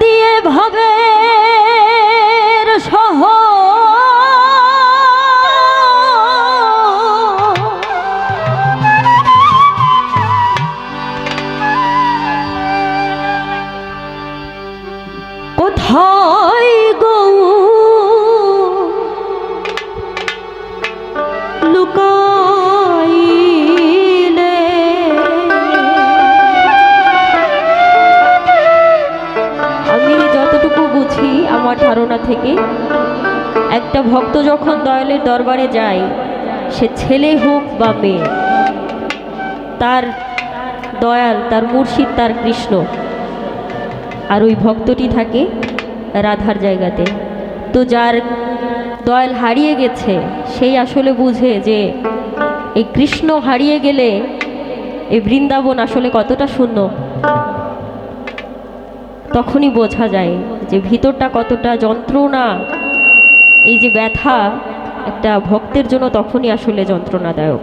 দিয়ে ভবের ভক্ত যখন দয়ালের দরবারে যায়, সে ছেলে হোক বা মেয়ে, তার দয়াল, তার মুর্শিদ, তার কৃষ্ণ, আর ওই ভক্তটি থাকে রাধার জায়গাতে। তো যার দয়াল হারিয়ে গেছে, সেই আসলে বুঝে যে এই কৃষ্ণ হারিয়ে গেলে এই বৃন্দাবন আসলে কতটা শূন্য। তখনই বোঝা যায় যে ভিতরটা কতটা যন্ত্রণা এই যে ব্যথা একটা ভক্তের জন্য তখনই আসলে যন্ত্রণাদায়ক।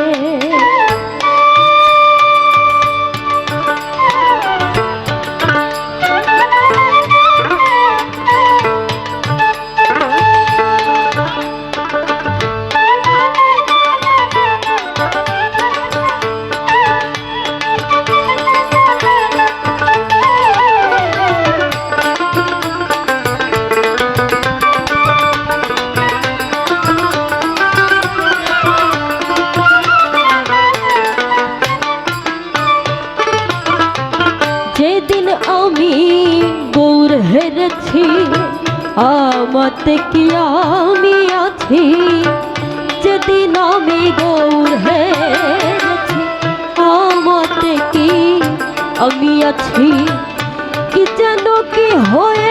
আমি গৌর হেরেছি, আমাতে কি আমি আছি? যেদিন আমি গৌর হেরেছি, আমাতে কি আমি আছি? কি যেন কি হয়ে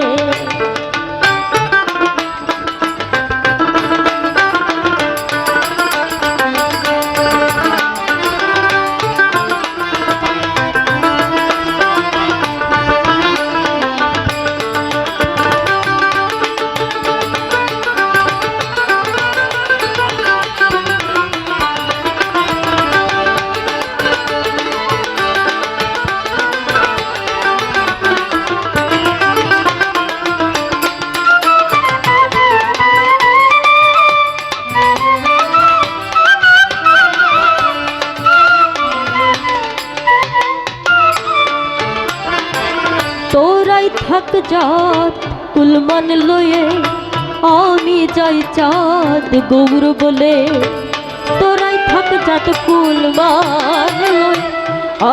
থাক জাত কুলমান লয়ে আমি যাই চাঁদ, গৌর বলে। তোরাই থাক জাত কুলমান লয়ে,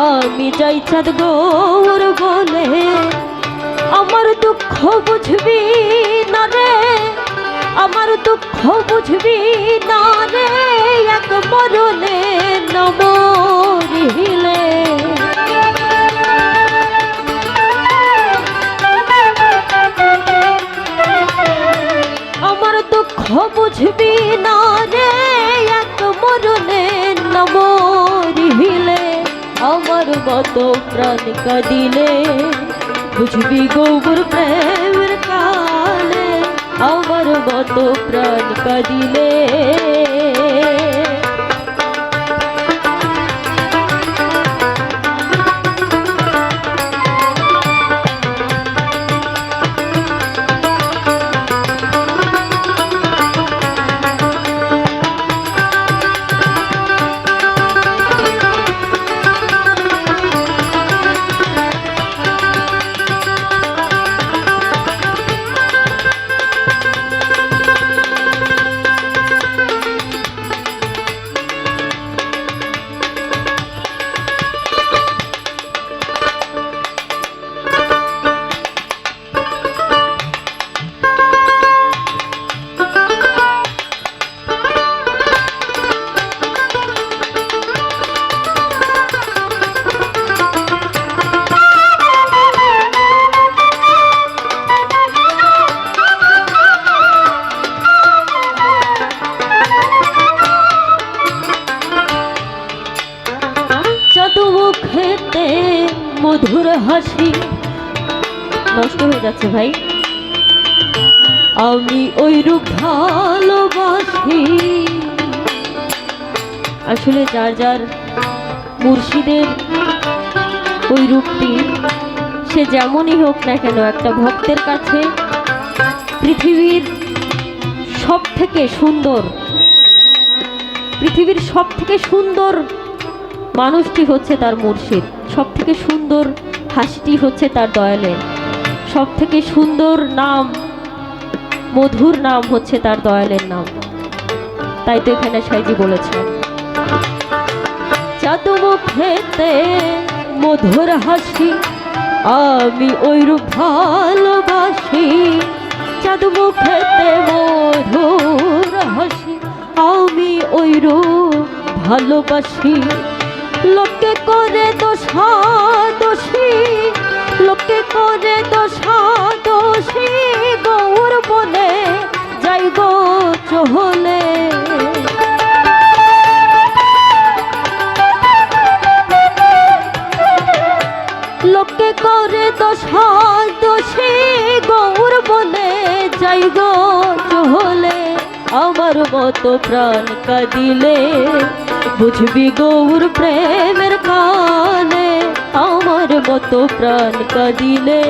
আমি যাই চাঁদ, গৌর বলে। আমার দুঃখ বুঝবি না রে, আমার দুঃখ বুঝবি না রে, এক মরণে নমরিলে দুঃখ বুঝবি না রে, এক মরণে নমরিলে আমার মত প্রাণ কাঁদিলে। বুঝবি গৌর প্রেমের কালে, আমার মত প্রাণ কাঁদিলে। যাচ্ছে ভাই। আমি ওই রূপ ভালোবাসি। আসলে যার যার মুর্শিদের ওই রূপটি সে যেমনই হোক না কেন একটা ভক্তের কাছে পৃথিবীর সব থেকে সুন্দর, পৃথিবীর সব থেকে সুন্দর মানুষটি হচ্ছে তার মুর্শিদ। সব থেকে সুন্দর হাসিটি হচ্ছে তার দয়ালের। সব থেকে সুন্দর নাম, মধুর নাম হচ্ছে তার দয়ালের নাম। তাই তো এখানে সাইজি বলেছেন চাদু মুখেতে মধুর হাসি, আমি ওইরূপ ভালোবাসি। চাঁদ মুখেতে মধুর হাসি, আমি ওইরূপ ভালোবাসি। লোকে করে দোষা দোষী লোকে করে দোষা দোষী গৌর বলে যাই গো চহলে। লোকে করে দোষা দোষী গৌর বলে যাই গো চহলে। আমার মতো প্রাণ কাঁদিলে বুঝবি গৌর প্রেমের কানে। আমার মতো প্রাণ কাঁদিলে।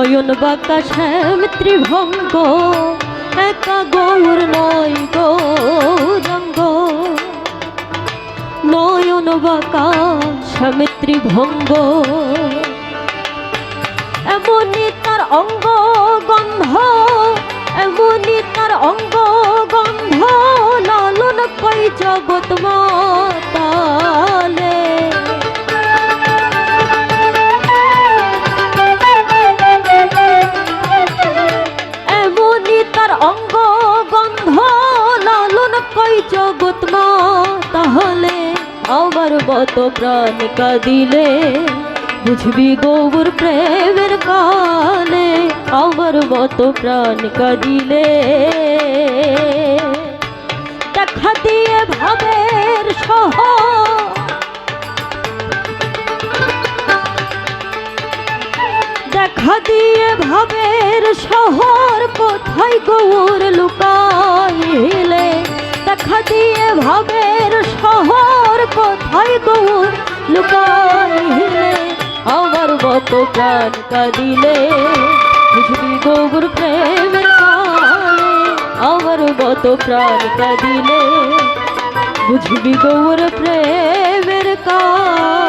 নয়ন বাঁকা শ্যাম ত্রিভঙ্গ। একা গৌর নয় গৌরাঙ্গ নয়ন বাঁকা শ্যাম ত্রিভঙ্গ। এমনই তার অঙ্গ গন্ধ, এমনই তার অঙ্গ গন্ধ, লালন কই জগৎ মাতালে। মত প্রাণ কাঁদিলে, বুঝবি গৌর প্রেমের কালে আমার মত প্রাণ কাঁদিলে। দেখা দিয়ে ভাবের সহ। দেখা দিয়ে ভাবের শহর কোথায় গৌর লুকাইলে? দেখা দিয়ে ভাবের শহর কোথায় গৌর লুকাইলে আমার মতো প্রাণ কাঁদিলে গৌর প্রেমের কালে আমার মতো প্রাণ কাঁদিলে বুঝবি গৌর প্রেমের কালে